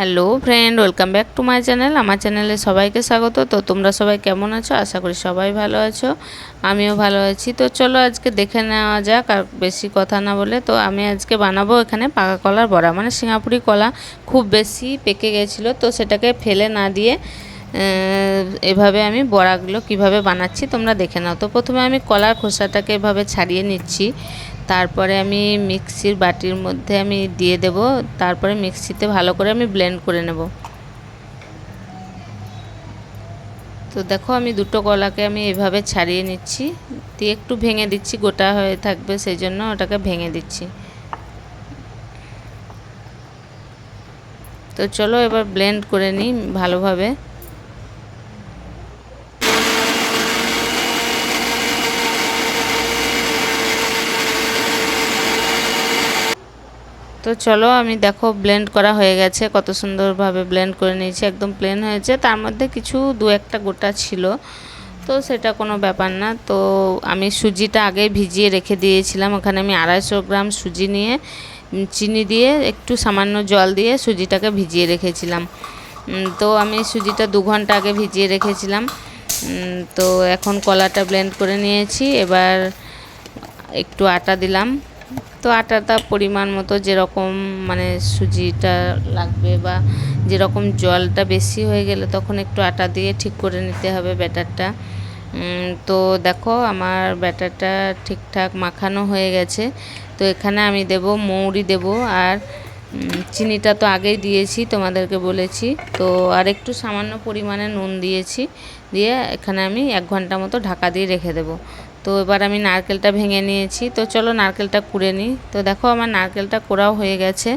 Hello friend welcome back to my channel আমার চ্যানেলে সবাইকে স্বাগত। তো তোমরা সবাই কেমন আছো? আশা করি সবাই ভালো আছো। আমিও ভালো আছি। তো চলো আজকে দেখে নেওয়া যাক আর বেশি কথা না বলে। তো আমি আজকে বানাবো এখানে পাকা কলার বড়া। মানে সিঙ্গাপুরি কলা খুব বেশি পেকে গেছিল। তো সেটাকে ফেলে না দিয়ে এভাবে আমি বড়াগুলো কীভাবে বানাচ্ছি তোমরা দেখে নাও। তো প্রথমে আমি কলার খোসাটাকে এভাবে ছাড়িয়ে নিচ্ছি। তারপরে আমি মিক্সির বাটির মধ্যে আমি দিয়ে দেব। তারপরে মিক্সিতে ভালো করে আমি ব্লেন্ড করে নেব। তো দেখো, আমি দুটো কলাকে আমি এভাবে ছাড়িয়ে নিচ্ছি। দিয়ে একটু ভেঙে দিচ্ছি, গোটা হয়ে থাকবে, সেই জন্য ওটাকে ভেঙে দিচ্ছি। তো চলো, এবার ব্লেন্ড করে নিই ভালোভাবে। তো চলো, আমি দেখো ব্লেন্ড করা হয়ে গেছে, কত সুন্দরভাবে ব্লেন্ড করে নিয়েছি, একদম প্লেন হয়েছে। তার মধ্যে কিছু দু একটা গোটা ছিল, তো সেটা কোনো ব্যাপার না। তো আমি সুজিটা আগে ভিজিয়ে রেখে দিয়েছিলাম, ওখানে আমি আড়াইশো গ্রাম সুজি নিয়ে চিনি দিয়ে, একটু সামান্য জল দিয়ে সুজিটাকে ভিজিয়ে রেখেছিলাম। তো আমি সুজিটা দু ঘণ্টা আগে ভিজিয়ে রেখেছিলাম। তো এখন কলাটা ব্লেন্ড করে নিয়েছি। এবার একটু আটা দিলাম। তো আটাটা পরিমাণ মতো যেরকম মানে সুজিটা লাগবে বা যেরকম জলটা বেশি হয়ে গেলে তখন একটু আটা দিয়ে ঠিক করে নিতে হবে ব্যাটারটা। তো দেখো আমার ব্যাটারটা ঠিকঠাক মাখানো হয়ে গেছে। তো এখানে আমি দেব মৌরি দেব আর চিনিটা তো আগেই দিয়েছি তোমাদেরকে বলেছি। তো আর একটু সামান্য পরিমাণে নুন দিয়েছি, দিয়ে এখানে আমি এক ঘণ্টা মতো ঢাকা দিয়ে রেখে দেবো। তো এবার আমি নারকেলটা ভেঙে নিয়েছি। তো চলো নারকেলটা কুড়ে নিই। তো দেখো আমার নারকেলটা কোড়াও হয়ে গেছে।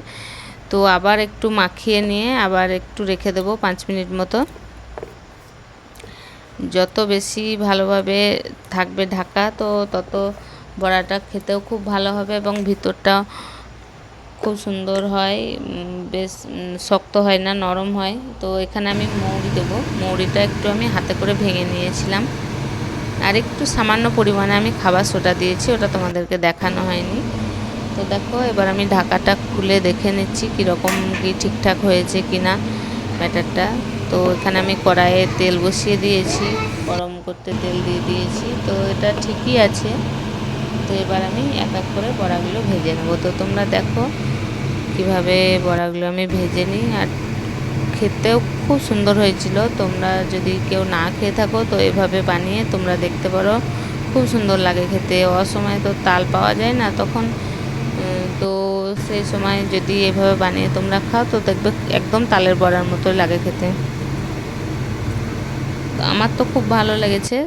তো আবার একটু মাখিয়ে নিয়ে আবার একটু রেখে দেবো পাঁচ মিনিট মতো। যত বেশি ভালোভাবে থাকবে ঢাকা, তো তত বড়াটা খেতেও খুব ভালো হবে এবং ভিতরটা খুব সুন্দর হয়। বেশ শক্ত হয় না, নরম হয়। তো এখানে আমি মৌরি দেবো। মৌরিটা একটু আমি হাতে করে ভেঙে নিয়েছিলাম। আর একটু সামান্য পরিমাণে আমি খাবার সোটা দিয়েছি, ওটা তোমাদেরকে দেখানো হয়নি। তো দেখো, এবার আমি ঢাকাটা খুলে দেখে নিচ্ছি কীরকম কি ঠিকঠাক হয়েছে কি না ব্যাটারটা। তো এখানে আমি কড়াইয়ে তেল বসিয়ে দিয়েছি, গরম করতে তেল দিয়ে দিয়েছি, তো এটা ঠিকই আছে। তো এবার আমি এক এক করে বড়াগুলো ভেজে নেব। তো তোমরা দেখো কীভাবে বড়াগুলো আমি ভেজে নিই, আর খেতেও খুব সুন্দর হয়েছিল। তোমরা যদি কেউ না খেয়ে থাকো, তো এভাবে বানিয়ে তোমরা দেখতে পারো। খুব সুন্দর লাগে খেতে। অসময়ে তো তাল পাওয়া যায় না তখন। তো সেই সময় যদি এভাবে বানিয়ে তোমরা খাও, তো দেখবে একদম তালের বড়ার মতো লাগে খেতে। আমার তো খুব ভালো লেগেছে।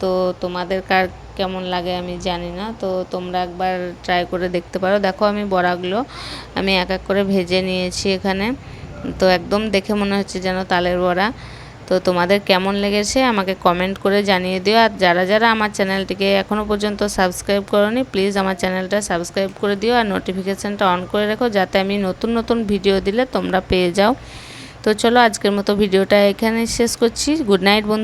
তো তোমাদের কার কেমন লাগে আমি জানি না। তো তোমরা একবার ট্রাই করে দেখতে পারো। দেখো আমি বড়াগুলো আমি এক এক করে ভেজে নিয়েছি এখানে। তো একদম দেখে মনে হচ্ছে যেন তালের বড়া। তো তোমাদের কেমন লেগেছে আমাকে কমেন্ট করে জানিয়ে দিও। আর যারা যারা আমার চ্যানেলটিকে এখনও পর্যন্ত সাবস্ক্রাইব করনি প্লিজ আমার চ্যানেলটা সাবস্ক্রাইব করে দিও আর নোটিফিকেশানটা অন করে রেখো যাতে আমি নতুন নতুন ভিডিও দিলে তোমরা পেয়ে যাও। তো চলো আজকের মতো ভিডিওটা এখানে শেষ করছি। গুড নাইট বন্ধু।